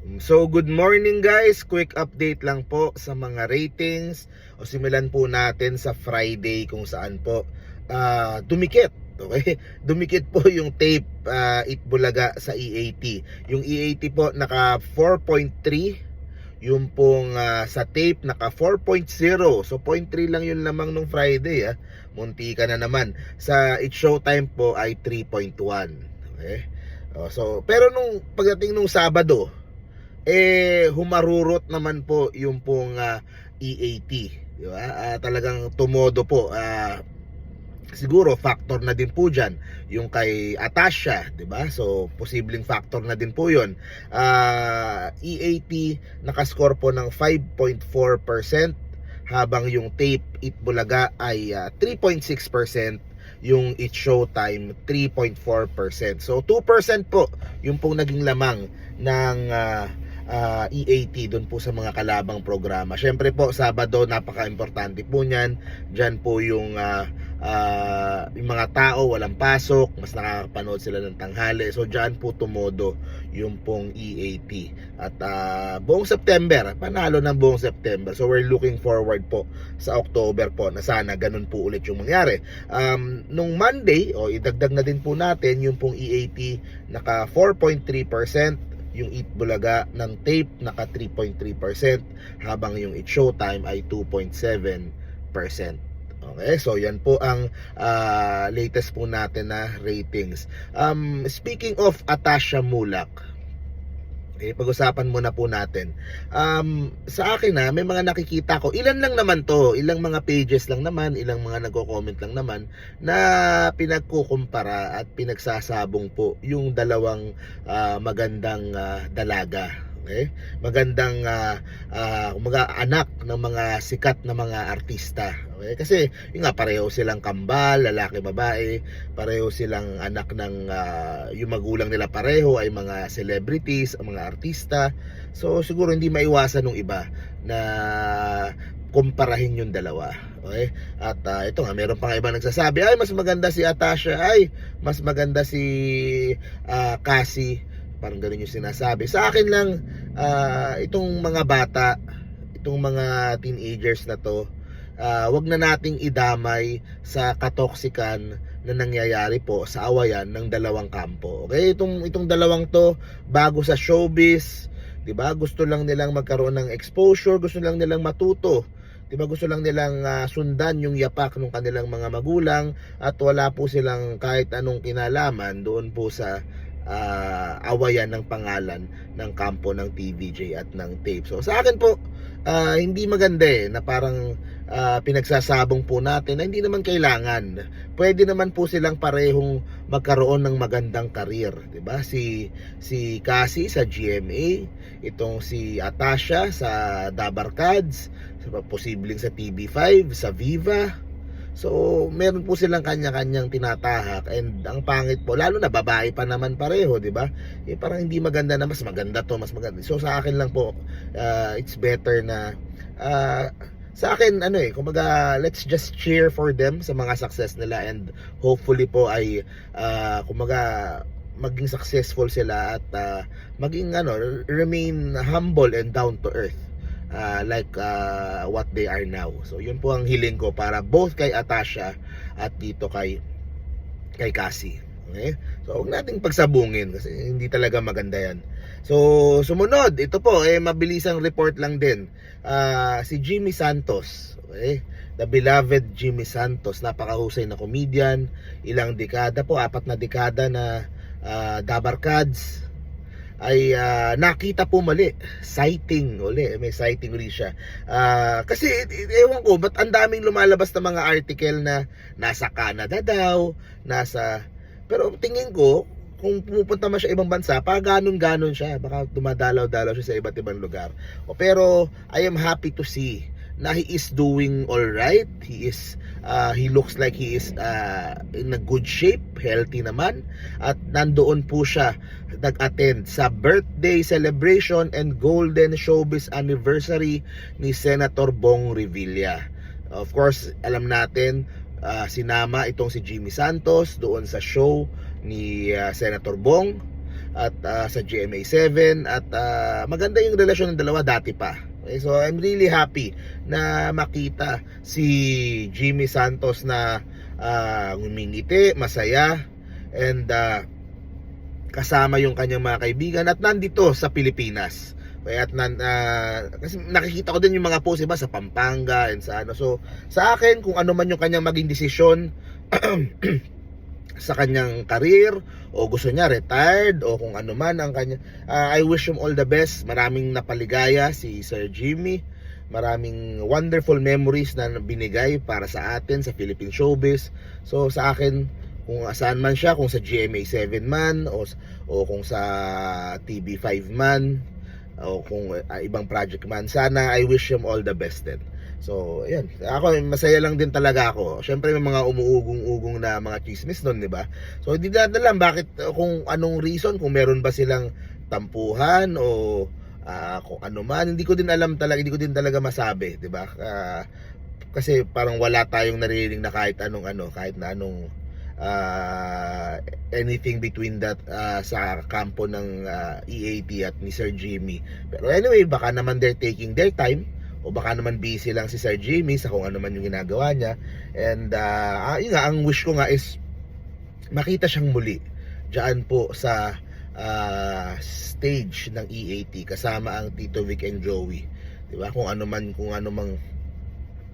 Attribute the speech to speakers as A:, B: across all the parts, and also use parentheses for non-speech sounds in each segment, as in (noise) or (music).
A: So good morning guys, quick update lang po sa mga ratings o simulan po natin sa Friday kung saan po ah, dumikit. Okay? (laughs) Dumikit po yung tape ah, Itbulaga sa EAT. Yung EAT po naka 4.3 yung pong ah, sa tape naka 4.0 so 0.3 lang yun lamang nung Friday ah. munti ka na naman sa It Showtime po ay 3.1 okay Oh, so pero nung pagdating nung Sabado eh humarurot naman po yung pong ah, EAT, di ba? Ah, talagang tumodo po. Ah, siguro factor na din po diyan yung kay Atasha, di ba? So posibleng factor na din po 'yon. Ah, EAT nakascore po ng 5.4% habang yung tape Itbulaga ay ah, 3.6% yung It Showtime 3.4%. So 2% po yung pong naging lamang ng ah, ah, EAT doon po sa mga kalabang programa. Syempre po Sabado napaka-importante po niyan. Diyan po yung ah, ah, yung mga tao walang pasok, mas nakakapanood sila ng tanghali. So diyan po tumodo yung pong EAT. At ah, buong September, panalo ng buong September. So we're looking forward po sa October po na sana ganun po ulit yung mangyari. Um, nung Monday, o idagdag na din po natin yung pong EAT naka 4.3%, yung Eat Bulaga ng tape naka 3.3% habang yung It Showtime ay 2.7%. Okay, so yan po ang ah, latest po natin na ratings. Um, speaking of Atasha Mulak, eh, pag-usapan muna po natin. Um, sa akin na, may mga nakikita ko, ilan lang naman to, ilang mga pages lang naman, ilang mga nagko-comment lang naman, na pinagkukumpara at pinagsasabong po yung dalawang ah, magandang ah, dalaga. Okay? Magandang uh, mga anak ng mga sikat na mga artista. Okay? Kasi yung nga pareho silang kambal, lalaki, babae, pareho silang anak ng ah, yung magulang nila pareho ay mga celebrities, mga artista. So siguro hindi maiwasan ng iba na kumparahin yung dalawa. Okay? At ah, ito nga, meron pa nga nagsasabi, ay mas maganda si Atasha, ay mas maganda si ah, Cassie. Parang ganun yung sinasabi. Sa akin lang, ah, itong mga bata, itong mga teenagers na to, ah, wag na nating idamay sa katoksikan na nangyayari po sa awayan ng dalawang kampo. Okay? Itong itong dalawang to bago sa showbiz, 'di ba? Gusto lang nilang magkaroon ng exposure, gusto lang nilang matuto. 'Di ba? Gusto lang nilang ah, sundan yung yapak ng kanilang mga magulang at wala po silang kahit anong kinalaman doon po sa ah, awayan ng pangalan ng kampo ng TVJ at ng tape. So sa akin po, ah, hindi maganda eh na parang ah, pinagsasabong po natin na hindi naman kailangan. Pwede naman po silang parehong magkaroon ng magandang karir, 'di ba? Si si Cassie sa GMA, itong si Atasha sa Dabarkads, sa posibleng sa TV5, sa Viva. So, meron po silang kanya-kanyang tinatahak and ang pangit po, lalo na babae pa naman pareho, 'di ba? Eh parang hindi maganda na mas maganda to, mas maganda. So sa akin lang po, uh, it's better na uh, sa akin ano eh, kumbaga let's just cheer for them sa mga success nila and hopefully po ay uh, kumbaga maging successful sila at uh, maging ano remain humble and down to earth uh, like uh, what they are now. So yun po ang hiling ko para both kay Atasha at dito kay kay Cassie. Okay? So huwag nating pagsabungin kasi hindi talaga maganda yan. So sumunod, ito po eh mabilisang report lang din. Ah, si Jimmy Santos, okay? The beloved Jimmy Santos, napakahusay na comedian, ilang dekada po, apat na dekada na uh, Dabarkads, ay ah, nakita po mali. Sighting uli. May sighting uli siya. Ah, kasi ewan ko ba't ang daming lumalabas na mga article na nasa Canada daw nasa pero tingin ko kung pumupunta man siya ibang bansa pa ganon-ganon siya. Baka dumadalaw-dalaw siya sa iba't ibang lugar. O, pero I am happy to see na he is doing all right. He is ah, he looks like he is ah, in a good shape healthy naman at nandoon po siya nag-attend sa birthday celebration and golden showbiz anniversary ni Senator Bong Revilla. Of course, alam natin ah, sinama itong si Jimmy Santos doon sa show ni ah, Senator Bong at ah, sa GMA7 at ah, maganda yung relasyon ng dalawa dati pa. Okay, so I'm really happy na makita si Jimmy Santos na ah, ngumingiti, masaya and ah, kasama yung kanyang mga kaibigan at nandito sa Pilipinas. Kaya at nan, ah, kasi nakikita ko din yung mga post iba sa Pampanga and sa ano. So sa akin kung ano man yung kanyang maging desisyon (clears throat) sa kanyang career o gusto niya retired o kung ano man ang kanya ah, I wish him all the best. Maraming napaligaya si Sir Jimmy. Maraming wonderful memories na binigay para sa atin sa Philippine showbiz. So sa akin kung saan man siya kung sa GMA 7 man o, o kung sa TV5 man o kung ah, ibang project man sana I wish him all the best din So, ayan. Ako, masaya lang din talaga ako. Siyempre, may mga umuugong-ugong na mga chismis doon, di ba? So, hindi natin alam bakit, uh, kung anong reason, kung meron ba silang tampuhan o ah, kung ano man. Hindi ko din alam talaga, hindi ko din talaga masabi, di ba? Ah, kasi parang wala tayong naririnig na kahit anong ano, kahit na anong ah, anything between that ah, sa kampo ng ah, EAT at ni Sir Jimmy. Pero anyway, baka naman they're taking their time o baka naman busy lang si Sir Jimmy sa kung ano man yung ginagawa niya. And uh, yun nga, ang wish ko nga is makita siyang muli diyan po sa ah, stage ng EAT kasama ang Tito Vic and Joey. 'Di ba? Kung ano man kung ano mang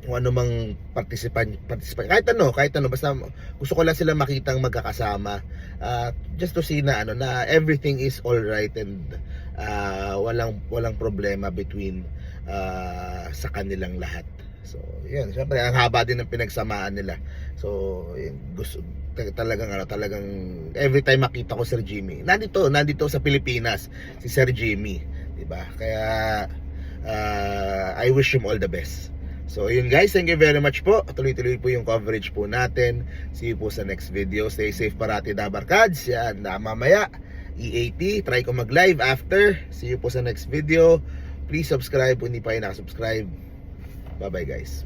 A: kung ano mang participant participant kahit ano kahit ano basta gusto ko lang sila makitang magkakasama ah, just to see na ano na everything is all right and ah, walang walang problema between ah, sa kanilang lahat so yun syempre ang haba din ng pinagsamaan nila so yun, gusto ta- talagang ano talagang every time makita ko Sir Jimmy nandito nandito sa Pilipinas si Sir Jimmy di ba kaya ah, I wish him all the best So, yun guys, thank you very much po. Tuloy-tuloy po yung coverage po natin. See you po sa next video. Stay safe parati, Dabarkads. Yan, na mamaya, EAT. Try ko mag-live after. See you po sa next video. Please subscribe kung hindi pa kayo nakasubscribe. Bye-bye guys.